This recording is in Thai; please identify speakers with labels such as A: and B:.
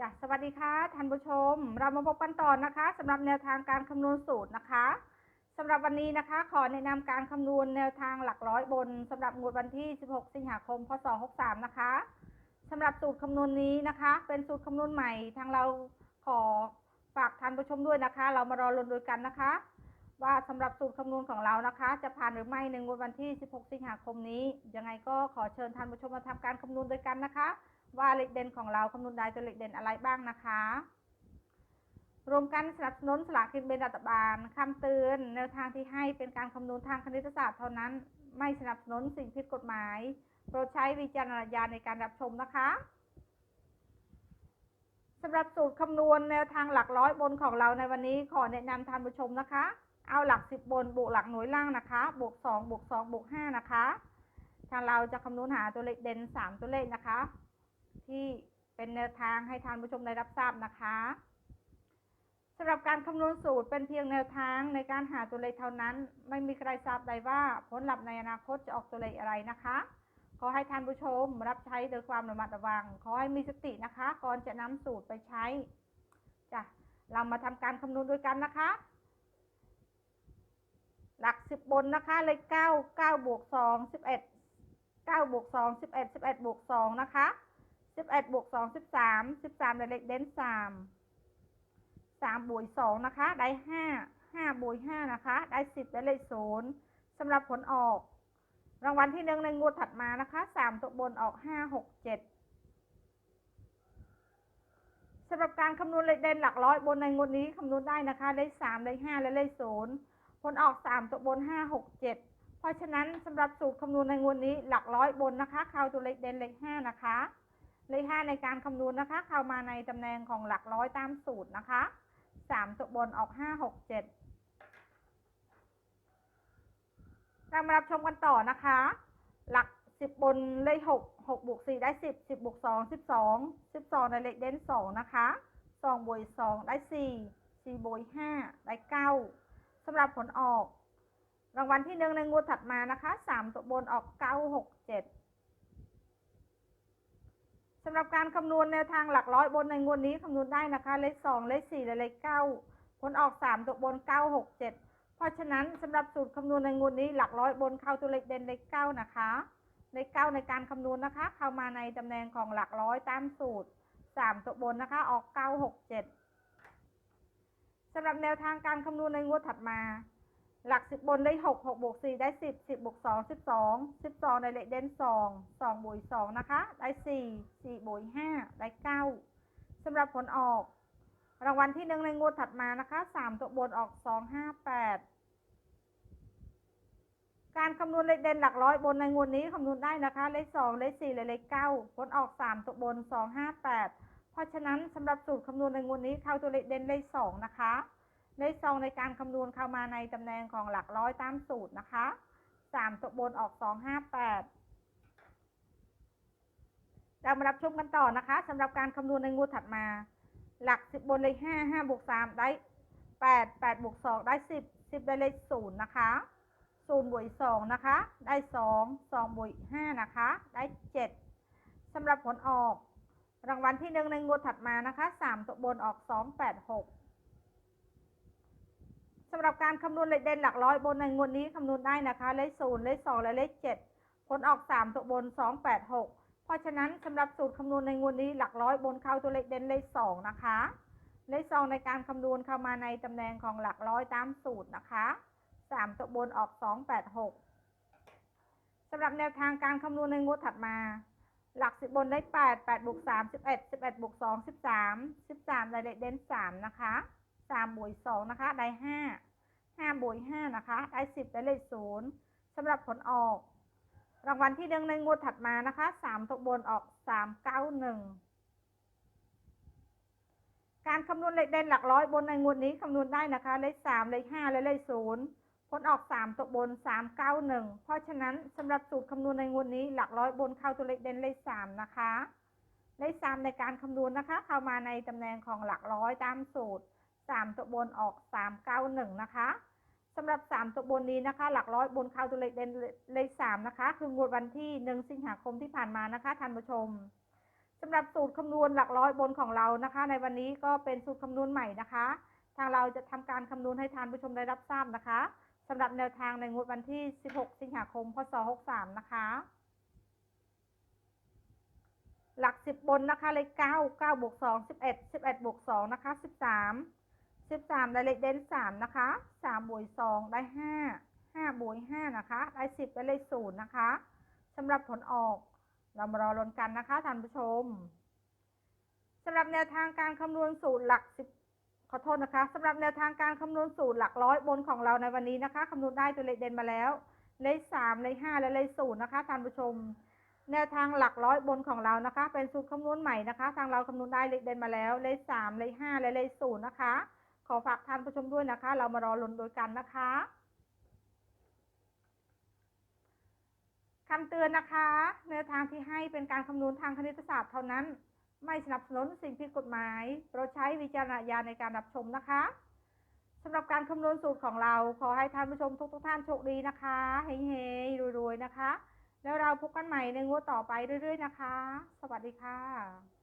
A: จ้ะสวัสดีค่ะท่านผู้ชม เรามาพบกันต่อนะคะสำหรับแนวทางการคำนวณสูตรนะคะสำหรับวันนี้นะคะ ขอแนะนำการคำนวณแนวทางหลักร้อยบนสำหรับงวดวันที่ 16 สิงหาคม พศ 63 นะคะสำหรับสูตรคำนวณนี้นะคะ เป็นสูตรคำนวณใหม่ทางเราขอฝากท่านผู้ชมด้วยนะคะ เรามารอลุ้นด้วยกันนะคะ ว่าสำหรับสูตรคำนวณของเรานะคะ จะผ่านหรือไม่ในงวดวันที่ 16 สิงหาคมนี้ยังไงก็ขอเชิญท่านผู้ชมมาทำการคำนวณด้วยกันนะคะ ว่าเลขเด่นของเราคำนวณได้ตัวเลขเด่นอะไรบ้างนะคะรวมกันสนับสนุนสลากกินแบ่งรัฐบาลคำเตือนแนวทางที่ให้เป็นการคำนวณทางคณิตศาสตร์เท่านั้น ไม่สนับสนุนสิ่งผิดกฎหมาย โปรดใช้วิจารณญาณในการรับชมนะคะสำหรับสูตรคำนวณแนวทางหลักร้อยบนของเราในวันนี้ขอแนะนำท่านผู้ชมนะคะ เอาหลักสิบบนบวกหลักหน่วยล่างนะคะบวกสองบวกสองบวกห้านะคะ ทางเราจะคำนวณหาตัวเลขเด่นสามตัวเลขนะคะ ที่เป็นแนวทางให้ท่านผู้ชมได้รับทราบนะคะสำหรับการคำนวณสูตรเป็นเพียงแนวทางในการหาตัวเลขเท่านั้น ไม่มีใครทราบใดว่าผลลัพธ์ในอนาคตจะออกตัวเลขอะไรนะคะ ขอให้ท่านผู้ชมรับใช้โดยความระมัดระวัง ขอให้มีสตินะคะ ก่อนจะนำสูตรไปใช้จ้ะเรามาทำการคำนวณด้วยกันนะคะ หลักสิบบนนะคะเลขเก้าเก้าบวกสองสิบเอ็ดเก้าบวกสองสิบเอ็ดสิบเอ็ดบวกสองนะคะ สิบเอ็ดบวกสองสิบสามสิบสามในเลขเด่นสามสามบวกสองนะคะ ได้ห้าห้าบวกห้านะคะ ได้สิบได้เลขศูนย์สำหรับผลออก รางวัลที่หนึ่งในงวดถัดมานะคะสามตัวบนออกห้าหกเจ็ดสำหรับการคำนวณเลขเด่นหลักร้อยบนในงวดนี้คำนวณได้นะคะ เลขสามเลขห้าและเลขศูนย์ผลออกสามตัวบนห้าหกเจ็ดเพราะฉะนั้นสำหรับสูตรคำนวณในงวดนี้หลักร้อยบนนะคะเข้าตัวเลขเด่นเลขห้านะคะ เลขห้าในการคำนวณนะคะ เข้ามาในตำแหน่งของหลักร้อยตามสูตรนะคะสามตัวบนออกห้าหกเจ็ดเรามารับชมกันต่อนะคะ หลักสิบบนเลขหกหกบวกสี่ได้สิบสิบบวกสองสิบสองสิบสองในเลขเด่นสองนะคะสองบวกสองได้สี่สี่บวกห้าได้เก้าสำหรับผลออก รางวัลที่หนึ่งในงวดถัดมานะคะสามตัวบนออกเก้าหกเจ็ด สำหรับการคำนวณแนวทางหลักร้อยบนในงวดนี้คำนวณได้นะคะ เลขสองเลขสี่และเลขเก้าผลออกสามตัวบนเก้าหกเจ็ดเพราะฉะนั้นสำหรับสูตรคำนวณในงวดนี้หลักร้อยบนเข้าตัวเลขเด่นเลขเก้านะคะเลขเก้าในการคำนวณนะคะ เข้ามาในตำแหน่งของหลักร้อยตามสูตรสามตัวบนนะคะ ออกเก้าหกเจ็ดสำหรับแนวทางการคำนวณในงวดถัดมา หลักสิบบนได้หกหกบวกสี่ได้สิบสิบบวกสองสิบสองสิบสองในเลขเด่นสองสองบวกสองนะคะ ได้สี่สี่บวกห้าได้เก้าสำหรับผลออก รางวัลที่หนึ่งในงวดถัดมานะคะสามตัวบนออกสองห้าแปดการคำนวณเลขเด่นหลักร้อยบนในงวดนี้คำนวณได้นะคะเลขสองเลขสี่เลขเก้าผลออกสามตัวบนสองห้าแปดเพราะฉะนั้นสำหรับสูตรคำนวณในงวดนี้เข้าตัวเลขเด่นเลขสองนะคะ เลขซองในการคำนวณเข้ามาในตำแหน่งของหลักร้อยตามสูตรนะคะสามตัวบนออกสองห้าแปดเรามารับชมกันต่อนะคะสำหรับการคำนวณในงวดถัดมา หลักสิบบนเลขห้าห้าบวกสามได้แปดแปดบวกสองได้สิบสิบได้เลขศูนย์นะคะศูนย์บวกสองนะคะ ได้สองสองบวกห้านะคะ ได้เจ็ดสำหรับผลออก รางวัลที่หนึ่งในงวดถัดมานะคะสามตัวบนออกสองแปดหก สำหรับการคำนวณเลขเด่นหลักร้อยบนในงวดนี้คำนวณได้นะคะ เลขศูนย์เลขสองและเลขเจ็ดผลออกสามตัวบนสองแปดหกเพราะฉะนั้นสำหรับสูตรคำนวณในงวดนี้หลักร้อยบนเข้าตัวเลขเด่นเลขสองนะคะ เลขสองในการคำนวณเข้ามาในตำแหน่งของหลักร้อยตามสูตรนะคะสามตัวบนออกสองแปดหกสำหรับแนวทางการคำนวณในงวดถัดมา หลักสิบบนได้แปดแปดบวกสามสิบเอ็ดสิบเอ็ดบวกสองสิบสามสิบสามได้เลขเด่นสามนะคะ สามบวกสองนะคะ ได้ห้าห้าบวกห้านะคะ ได้สิบได้เลขศูนย์สำหรับผลออก รางวัลที่หนึ่งในงวดถัดมานะคะสามตกบนออกสามเก้าหนึ่งการคำนวณเลขเด่นหลักร้อยบนในงวดนี้คำนวณได้นะคะ เลขสามเลขห้าและเลขศูนย์ผลออกสามตกบนสามเก้าหนึ่งเพราะฉะนั้นสำหรับสูตรคำนวณในงวดนี้หลักร้อยบนเข้าตัวเลขเด่นเลขสามนะคะเลขสามในการคำนวณนะคะ เข้ามาในตำแหน่งของหลักร้อยตามสูตร สามตัวบนออกสามเก้าหนึ่งนะคะสำหรับสามตัวบนนี้นะคะ หลักร้อยบนเข้าตัวเลขเด่นเลขสามนะคะ คืองวดวันที่หนึ่งสิงหาคมที่ผ่านมานะคะท่านผู้ชมสำหรับสูตรคำนวณหลักร้อยบนของเรานะคะ ในวันนี้ก็เป็นสูตรคำนวณใหม่นะคะ ทางเราจะทำการคำนวณให้ท่านผู้ชมได้รับทราบนะคะสำหรับแนวทางในงวดวันที่ 16 สิงหาคม พศ 63 นะคะ หลัก 10 บนนะคะ เลข 9 9บวก2 11 11บวก2นะคะ 13 13ได้เลขเด่น3นะคะ3บวก2ได้5 5บวก5นะคะ ได้10ได้เลข0นะคะสำหรับผลออกเรามารอลุ้นกันนะคะท่านผู้ชมสำหรับแนวทางการคำนวณสูตรหลัก10ขอโทษนะคะสำหรับแนวทางการคำนวณสูตรหลักร้อยบนของเราในวันนี้นะคะคำนวณได้ตัวเลขเด่นมาแล้ว เลข3เลข5และเลข0นะคะท่านผู้ชม แนวทางหลักร้อยบนของเรานะคะ เป็นสูตรคำนวณใหม่นะคะ ทางเราคำนวณได้เลขเด่นมาแล้ว เลข3เลข5และเลข0นะคะ อฝากท่านผู้ชมด้วยนะคะ เรามารอลุ้นโดยกันนะคะคำเตือนนะคะแนวทางที่ให้เป็นการคำนวณทางคณิตศาสตร์เท่านั้น ไม่สนับสนุนสิ่งผิดกฎหมายโปรดใช้วิจารณญาณในการรับชมนะคะสำหรับการคำนวณสูตรของเราขอให้ท่านผู้ชมทุกทุกท่านโชคดีนะคะเฮ้ยๆรวยๆนะคะ แล้วเราพบกันใหม่ในงวดต่อไปเรื่อย ๆ นะคะ สวัสดีค่ะ